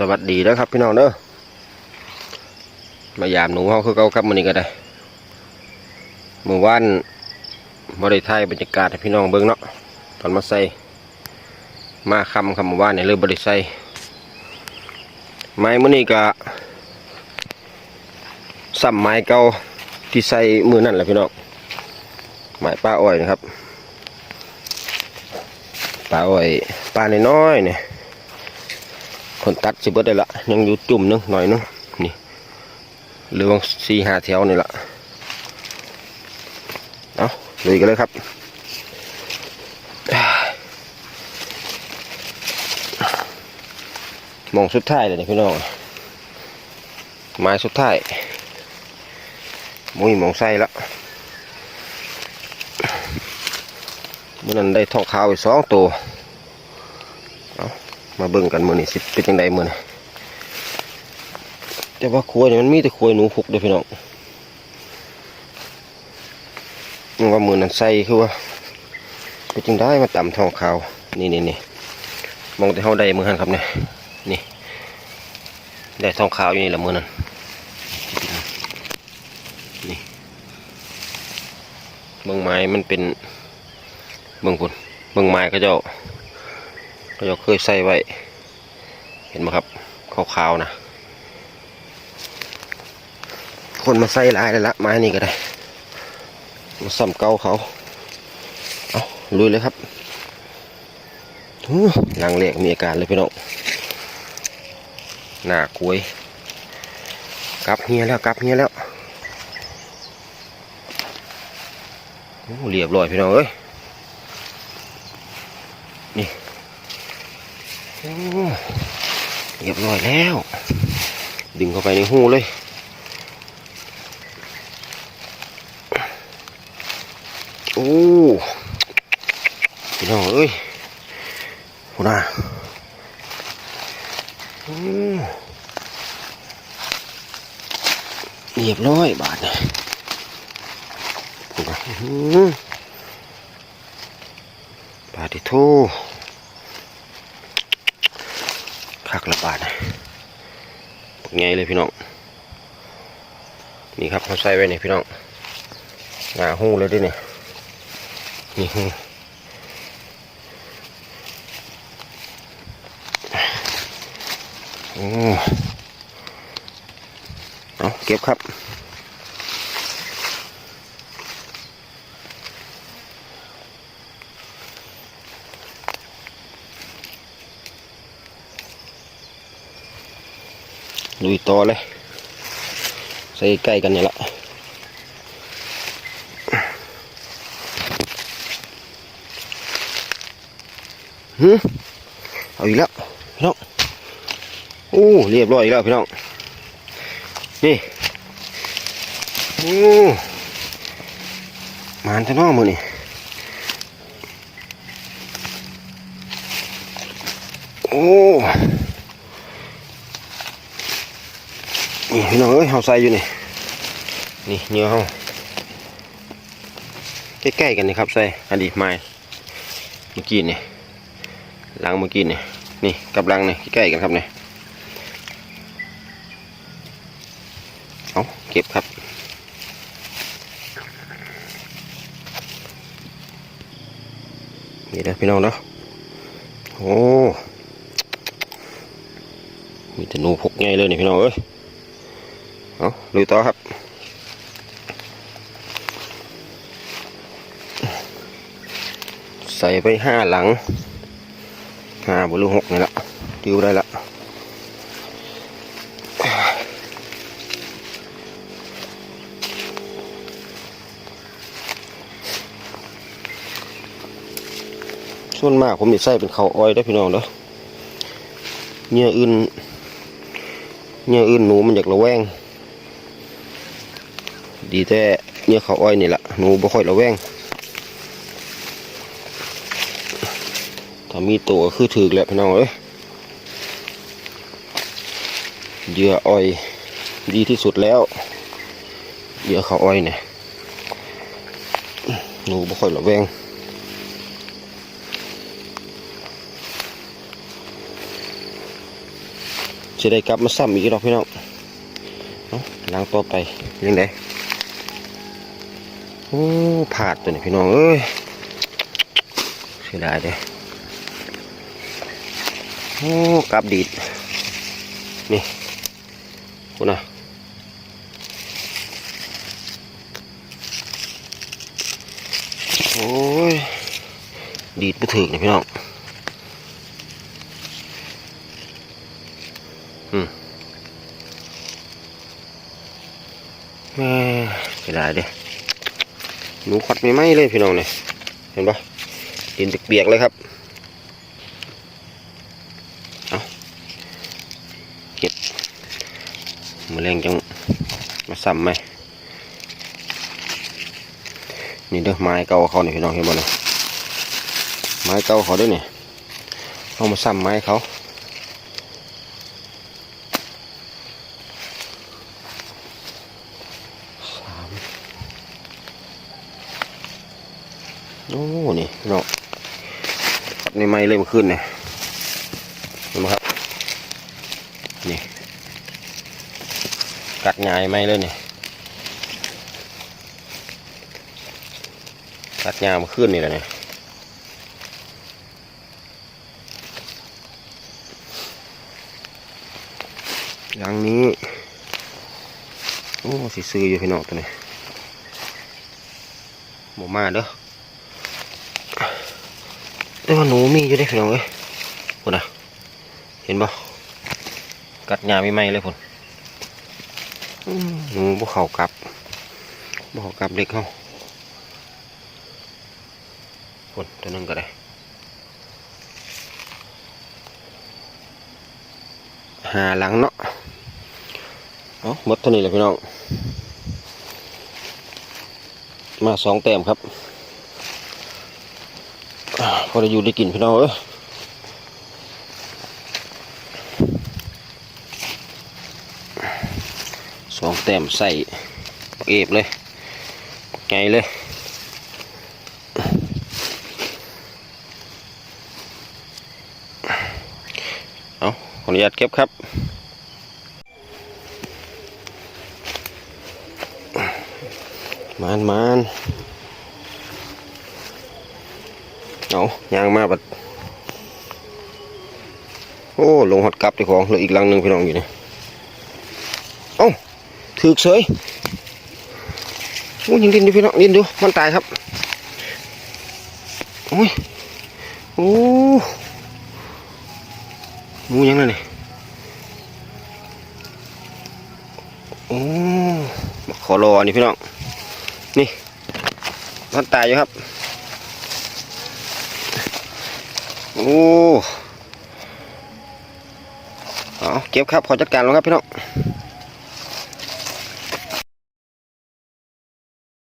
สวัสดีแล้วครับพี่น้องเด้อมายามหนูเขาคือเก่าครับมื้อนี้ก็ได้เมื่อวานบริไทยบรรยากาศพี่น้องเบิ่งเนาะตอนมาใส่มาคำคำเมื่อวานเนี่ยเลยบริใส่ไม้มื้อนี้ก็ซ้ำไม้เก่าที่ใส่มือนั่นแหละพี่น้องไม้ป้าอ้อยนะครับป้าอ้อยป้าน้อยๆเนี่ย คนตัดสิบเบิดได้ละยังอยู่จุ่มนึงหน่อยนึงนี่เหลือสี่ห้าแถวนี่ละเอาลุยกันเลยครับมองสุดท้ายเลยนี่พี่น้องไม้สุดท้ายมุ้ยมองไส้ละเมื่อนั้นได้ทองขาวไปสองตัว มาเบิ่งกันมือนี่สิเป็นยังไงมือนี่แต่ว่าควยนี่มันมีแต่ควยหนูพุกเด้อพี่น้องยังว่ามือนั้นใส่คือว่าเป็นจังได้มาต่ำทองขาวนี่นี่นี่มองแต่เฮาได้มือหันครับเนี่ยนี่ได้ทองขาวอยู่นี่แหละมือนั้นนี่เบิ่งไม้มันเป็นเบิ่งพุ่นเบิ่งไม้ก็จ้า ก็จะเคยใส่ไว้ เห็นไหมครับขาวๆนะคนมาใส่ลายเลยละไม้นี่ก็ได้มาซ้ำเก่าเขาเอาลุยเลยครับอู้หลังเล็กมีอาการเลยพี่น้องหน้ากล้วยกลับเฮียแล้วกลับเฮียแล้วโอ้เรียบร้อยพี่น้องเอ้ยโอ้ เรียบร้อยแล้ว ดึงเข้าไปในหูเลยโอ้พี่น้องเอ้ยหัวหน้าเรียบร้อยบาทเนี่ยหัวหน้าบาทที่โท คักระบาทนะปักไงเลยพี่น้อง นี่ครับเขาใส่ไว้นี่พี่น้องงาหู้เลยด้วยนี่นี่หูโอ้เอาเก็บครับ ลุยต่อเลย ใส่ใกล้กันนี่แหละหืมเอาอีกแล้วพี่น้องโอ้เรียบร้อยอีกแล้วพี่น้อง นี่โอ้มานจะน้องมือนี่โอ้ นี่พี่น้องเอ้ยเฮาใส่อยู่นี่นี่เนื้อเฮาใกล้ๆกันนี่ครับใส่อดีไม้เมื่อกี้นี่หลังเมื่อกี้นี่นี่กับหลังนี่ใกล้ๆกันครับนี่เอาเก็บครับนี่นะพี่น้องเนาะโอ้มีแต่นูพกไงเลยนี่พี่น้องเอ้ย เอาลุยต่อครับใส่ไปห้าหลังห้าบลูหกนี่ละติวได้ละส่วนมากผมจะใส่เป็นเขาวอ้อยได้พี่น้องเด้อเนื้ออื่นเนื้ออื่นหนูมันอยากระแวง ดีแต่เนื้อเขาอ้อยนี่แหละหนูบ่ค่อยระแวงถ้ามีตัวคือถือแหละพี่น้องเอ้ยเหยื่ออ้อยดีที่สุดแล้วเหยื่อเขาอ้อยเนี่ยหนูบ่ค่อยระแวงจะได้กลับมาซ้ำอีกรอบพี่น้องเอาล้างต่อไปยังไง โอ้ผาดตัวนี้พี่น้องเอ้ยเสียดายเด้โอ้กลับดีดนี่คุณนะโอ้ย ดีดไปถึงนี่พี่น้องอืมแม่เสียดายเด้ หนูขวัดไม่ไหมเลยพี่น้องเนี่ยเห็นปะดินเปียกๆเลยครับเอาเก็บมือแรงจังมาซ้ำไหมนี่เด้อไม้เก่าเขาเนี่ยพี่น้องเห็นบ่เนี่ยไม้เก่าเขาด้วยเนี่ยเอามาซ้ำไม้เขา โอ้นี่พี่นกัดในไม้เลยเมาขึ้นเนี่ยเห็นไหมครับ นี่ กัดงายไม้เลยเนี่ยตัดยางมาขึ้นนี่แหละเนี่ยหลังนี้ โอ้สิซื้ออยู่พี่น้องตัวนี้หมูมาเด้อ แต่ว่าหนูมีอยู่ได้อพี่น้องเอ้ยพุ่นอะเห็นบ่กัดยาไม่ไหมเลยพุ่นหนูบ่เข้ากลับบ่เข้ากลับเด็กเขาคนตัวนึงก็ได้หาหลังเนาะเอาหมดเท่านี้เลยพี่น้องมาสองแต้มครับ พอได้อยู่ได้กินพี่น้องเอ้ยสองแต้มใส่เอฟเลยไงเลยเอาขออนุญาตเก็บครับมานมาน เอายางมาบัดโอ้ลงหอดกลับเจ้าของเหลืออีกลังหนึ่งพี่น้องอยู่นี่เอ้าถือเสยโอ้ยังดินดูพี่น้องดินดูมันตายครับโอ้ยโอ้งูยังไงนี่โอ้ขอรออันนี้พี่น้องนี่ท่านตายอยู่ครับ โอ้เอาเก็บครับขอจัดการแล้วครับพี่น้อง